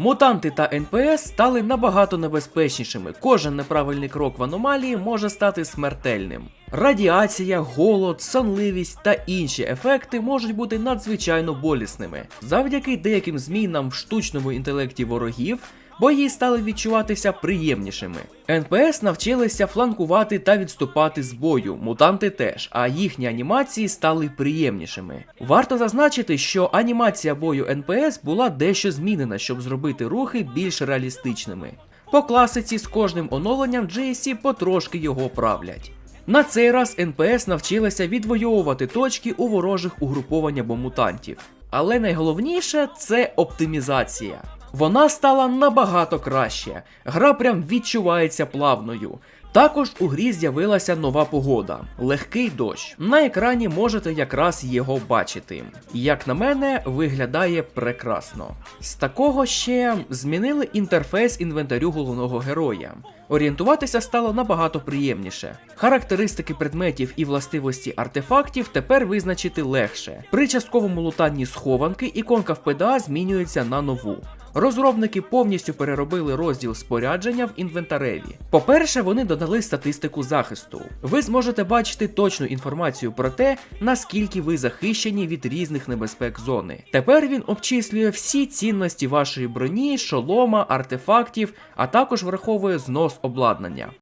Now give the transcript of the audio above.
Мутанти та НПС стали набагато небезпечнішими. Кожен неправильний крок в аномалії може стати смертельним. Радіація, голод, сонливість та інші ефекти можуть бути надзвичайно болісними. Завдяки деяким змінам в штучному інтелекті ворогів бої стали відчуватися приємнішими. НПС навчилися фланкувати та відступати з бою, мутанти теж, а їхні анімації стали приємнішими. Варто зазначити, що анімація бою НПС була дещо змінена, щоб зробити рухи більш реалістичними. По класиці з кожним оновленням GSC потрошки його правлять. На цей раз НПС навчилася відвоювати точки у ворожих угруповань або мутантів. Але найголовніше це оптимізація. Вона стала набагато краще. Гра прям відчувається плавною. Також у грі з'явилася нова погода легкий дощ. На екрані можете якраз його бачити. Як на мене, виглядає прекрасно. З такого ще змінили інтерфейс інвентарю головного героя. Орієнтуватися стало набагато приємніше. Характеристики предметів і властивості артефактів тепер визначити легше. При частковому лутанні схованки іконка в PDA змінюється на нову. Розробники повністю переробили розділ спорядження в інвентареві. По-перше, вони додали статистику захисту. Ви зможете бачити точну інформацію про те, наскільки ви захищені від різних небезпек зони. Тепер він обчислює всі цінності вашої броні, шолома, артефактів, а також враховує знос обладнання.